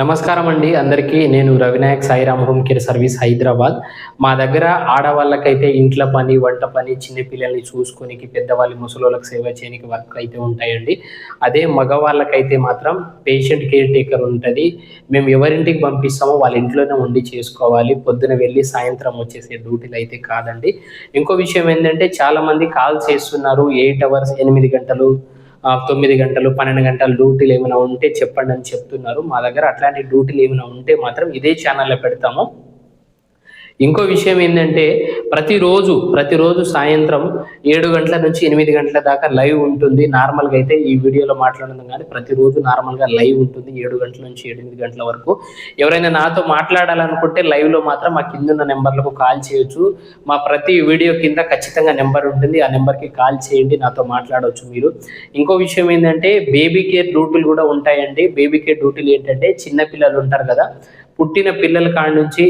నమస్కారం అండి. అందరికీ నేను Ravinayak Sairam home care service Hyderabad. మా దగ్గర ఆడవాళ్ళకైతే ఇంట్లో పని వంట పని చిన్నపిల్లల్ని చూసుకోనికి పెద్దవాళ్ళు ముసలోళ్ళకి సేవ చేయడానికి వర్క్ అయితే ఉంటాయండి. అదే మగవాళ్ళకైతే మాత్రం పేషెంట్ కేర్ టేకర్ ఉంటుంది. మేము ఎవరింటికి పంపిస్తామో వాళ్ళ ఇంట్లోనే ఉండి చేసుకోవాలి. పొద్దున వెళ్ళి సాయంత్రం వచ్చేసే డ్యూటీలు అయితే కాదండి. ఇంకో విషయం ఏంటంటే చాలామంది కాల్ చేస్తున్నారు. ఎయిట్ అవర్స్ ఎనిమిది గంటలు తొమ్మిది గంటలు పన్నెండు గంటల డ్యూటీలు ఏమైనా ఉంటే చెప్పండి అని చెప్తున్నారు మా దగ్గర. అట్లాంటి డ్యూటీలు ఏమైనా ఉంటే మాత్రం ఇదే ఛానల్లో పెడతాము. ఇంకో విషయం ఏంటంటే ప్రతిరోజు ప్రతిరోజు సాయంత్రం ఏడు గంటల నుంచి ఎనిమిది గంటల దాకా లైవ్ ఉంటుంది. నార్మల్గా అయితే ఈ వీడియోలో మాట్లాడడం కానీ ప్రతిరోజు నార్మల్గా లైవ్ ఉంటుంది. ఏడు గంటల నుంచి ఎనిమిది గంటల వరకు. ఎవరైనా నాతో మాట్లాడాలనుకుంటే లైవ్లో మాత్రం మా కింద ఉన్న నెంబర్లకు కాల్ చేయొచ్చు. మా ప్రతి వీడియో కింద ఖచ్చితంగా నెంబర్ ఉంటుంది. ఆ నెంబర్కి కాల్ చేయండి. నాతో మాట్లాడవచ్చు మీరు. ఇంకో విషయం ఏంటంటే బేబీ కేర్ డ్యూటీలు కూడా ఉంటాయండి. బేబీ కేర్ డ్యూటీలు ఏంటంటే చిన్న పిల్లలు ఉంటారు కదా పుట్టిన పిల్లల కాడ నుంచి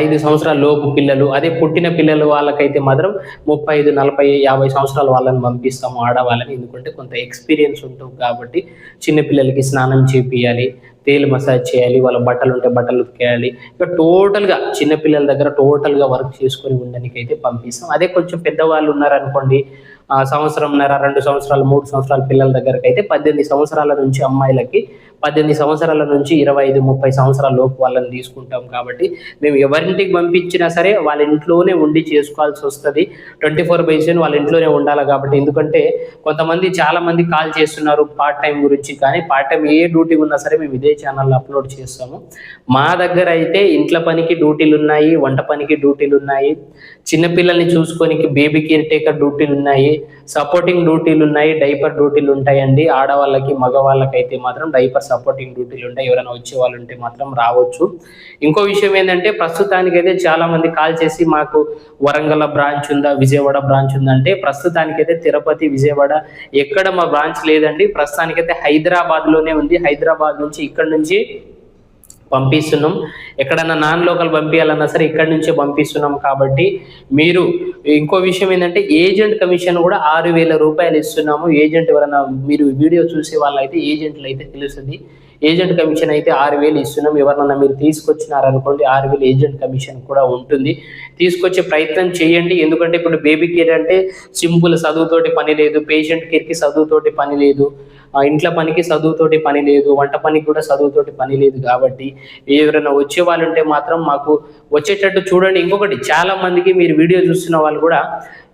ఐదు సంవత్సరాల లోపు పిల్లలు అదే పుట్టిన పిల్లలు వాళ్ళకైతే మాత్రం ముప్పై ఐదు నలభై యాభై సంవత్సరాల వాళ్ళని పంపిస్తాము ఆడవాళ్ళని. ఎందుకంటే కొంత ఎక్స్పీరియన్స్ ఉంటుంది కాబట్టి చిన్నపిల్లలకి స్నానం చేపియాలి తేలు మసాజ్ చేయాలి వాళ్ళ బట్టలు ఉంటే బట్టలు ఉతికేయాలి. ఇక టోటల్గా చిన్నపిల్లల దగ్గర టోటల్గా వర్క్ చేసుకొని ఉండడానికి అయితే పంపిస్తాం. అదే కొంచెం పెద్దవాళ్ళు ఉన్నారనుకోండి సంవత్సరంన్నర రెండు సంవత్సరాలు మూడు సంవత్సరాల పిల్లల దగ్గరకైతే పద్దెనిమిది సంవత్సరాల నుంచి అమ్మాయిలకి పద్దెనిమిది సంవత్సరాల నుంచి ఇరవై ఐదు ముప్పై సంవత్సరాల లోపు వాళ్ళని తీసుకుంటాం కాబట్టి మేము ఎవరింటికి పంపించినా సరే వాళ్ళ ఇంట్లోనే ఉండి చేసుకోవాల్సి వస్తుంది. ట్వంటీ ఫోర్ బై సెవెన్ వాళ్ళ ఇంట్లోనే ఉండాలి కాబట్టి. ఎందుకంటే కొంతమంది చాలా మంది కాల్ చేస్తున్నారు పార్ట్ టైం గురించి కానీ పార్ట్ టైం ఏ డ్యూటీ ఉన్నా సరే మేము ఇదే ఛానల్లో అప్లోడ్ చేస్తాము. మా దగ్గర అయితే ఇంట్ల పనికి డ్యూటీలు ఉన్నాయి వంట పనికి డ్యూటీలు ఉన్నాయి చిన్నపిల్లల్ని చూసుకోనికి బేబీ కేర్ టేకర్ డ్యూటీలు ఉన్నాయి సపోర్టింగ్ డ్యూటీలు ఉన్నాయి డైపర్ డ్యూటీలు ఉంటాయండి ఆడవాళ్ళకి మగవాళ్ళకి అయితే మాత్రం డైపర్ సపోర్టింగ్ డ్యూటీలు ఉంటాయి ఎవరైనా వచ్చే వాళ్ళు ఉంటే మాత్రం రావచ్చు. ఇంకో విషయం ఏంటంటే ప్రస్తుతానికి అయితే చాలా మంది కాల్ చేసి మాకు వరంగల్ బ్రాంచ్ ఉందా విజయవాడ బ్రాంచ్ ఉందంటే ప్రస్తుతానికైతే తిరుపతి విజయవాడ ఎక్కడ మా బ్రాంచ్ లేదండి. ప్రస్తుతానికైతే హైదరాబాద్లోనే ఉంది. హైదరాబాద్ నుంచి ఇక్కడ నుంచి పంపిస్తున్నాం. ఎక్కడన్నా నాన్ లోకల్ పంపించాలన్నా సరే ఇక్కడి నుంచే పంపిస్తున్నాం కాబట్టి మీరు ఇంకో విషయం ఏంటంటే ఏజెంట్ కమిషన్ కూడా ఆరు వేల రూపాయలు ఇస్తున్నాము. ఏజెంట్ ఎవరైనా మీరు వీడియో చూసే వాళ్ళైతే ఏజెంట్లు అయితే తెలుస్తుంది. ఏజెంట్ కమిషన్ అయితే ఆరు వేలు ఇస్తున్నాం. ఎవరినన్నా మీరు తీసుకొచ్చినారనుకోండి ఆరు వేలు ఏజెంట్ కమిషన్ కూడా ఉంటుంది. తీసుకొచ్చే ప్రయత్నం చేయండి. ఎందుకంటే ఇప్పుడు బేబీ కేర్ అంటే సింపుల్ చదువుతోటి పని లేదు పేషెంట్ కేర్కి చదువుతోటి పని లేదు ఇంట్లో పనికి చదువుతోటి పని లేదు వంట పనికి కూడా చదువుతోటి పని లేదు కాబట్టి ఎవరైనా వచ్చే వాళ్ళు ఉంటే మాత్రం మాకు వచ్చేటట్టు చూడండి. ఇంకొకటి చాలా మందికి మీరు వీడియో చూస్తున్న వాళ్ళు కూడా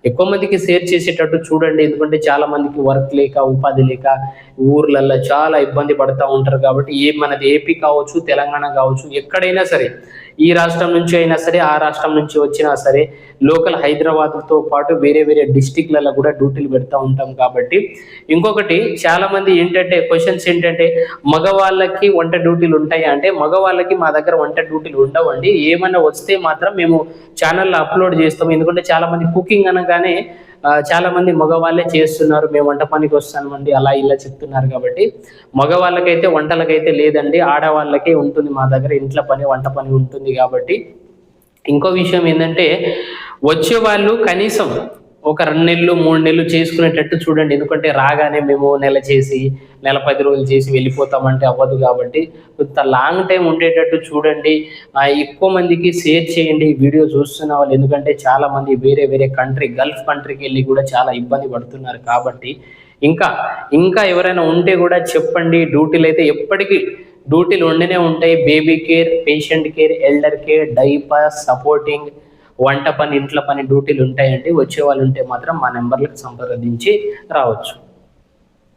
ఎక్కువ మందికి షేర్ చేసేటట్టు చూడండి. ఎందుకంటే చాలా మందికి వర్క్ లేక ఉపాధి లేక ఊర్లలో చాలా ఇబ్బంది పడుతూ ఉంటారు కాబట్టి ఏ మనది ఏపీ కావచ్చు తెలంగాణ కావచ్చు ఎక్కడైనా సరే ఈ రాష్ట్రం నుంచి అయినా సరే ఆ రాష్ట్రం నుంచి వచ్చినా సరే లోకల్ హైదరాబాద్తో పాటు వేరే వేరే డిస్టిక్లలో కూడా డ్యూటీలు పెడతా ఉంటాం కాబట్టి. ఇంకొకటి చాలా మంది ఏంటంటే క్వశ్చన్స్ ఏంటంటే మగవాళ్ళకి వంట డ్యూటీలు ఉంటాయి? అంటే మగవాళ్ళకి మా దగ్గర వంట డ్యూటీలు ఉండవండి. ఏమైనా వస్తే మాత్రం మేము ఛానల్లో అప్లోడ్ చేస్తాం. ఎందుకంటే చాలా మంది కుకింగ్ అనగా కానీ చాలా మంది మగవాళ్ళే చేస్తున్నారు మేము వంట పనికి వస్తామండి అలా ఇలా చెప్తున్నారు కాబట్టి. మగవాళ్ళకైతే వంటలకైతే లేదండి ఆడవాళ్ళకే ఉంటుంది మా దగ్గర ఇంట్లో పని వంట పని ఉంటుంది కాబట్టి. ఇంకో విషయం ఏంటంటే వచ్చే వాళ్ళు కనీసం ఒక రెండు నెలలు మూడు నెలలు చేసుకునేటట్టు చూడండి. ఎందుకంటే రాగానే మేము నెల చేసి నెల పది రోజులు చేసి వెళ్ళిపోతామంటే అవ్వదు కాబట్టి కొంత లాంగ్ టైం ఉండేటట్టు చూడండి. ఎక్కువ మందికి షేర్ చేయండి. వీడియో చూస్తున్న వాళ్ళు ఎందుకంటే చాలా మంది వేరే వేరే కంట్రీ గల్ఫ్ కంట్రీకి వెళ్ళి కూడా చాలా ఇబ్బంది పడుతున్నారు కాబట్టి ఇంకా ఇంకా ఎవరైనా ఉంటే కూడా చెప్పండి. డ్యూటీలు అయితే ఎప్పటికీ డ్యూటీలు ఉండనే ఉంటాయి. Baby care patient care elder care diaper supporting వంట పని ఇంట్లో పని డ్యూటీలు ఉంటాయండి వచ్చే వాళ్ళు ఉంటే మాత్రం మా నెంబర్లకు సంప్రదించి రావచ్చు.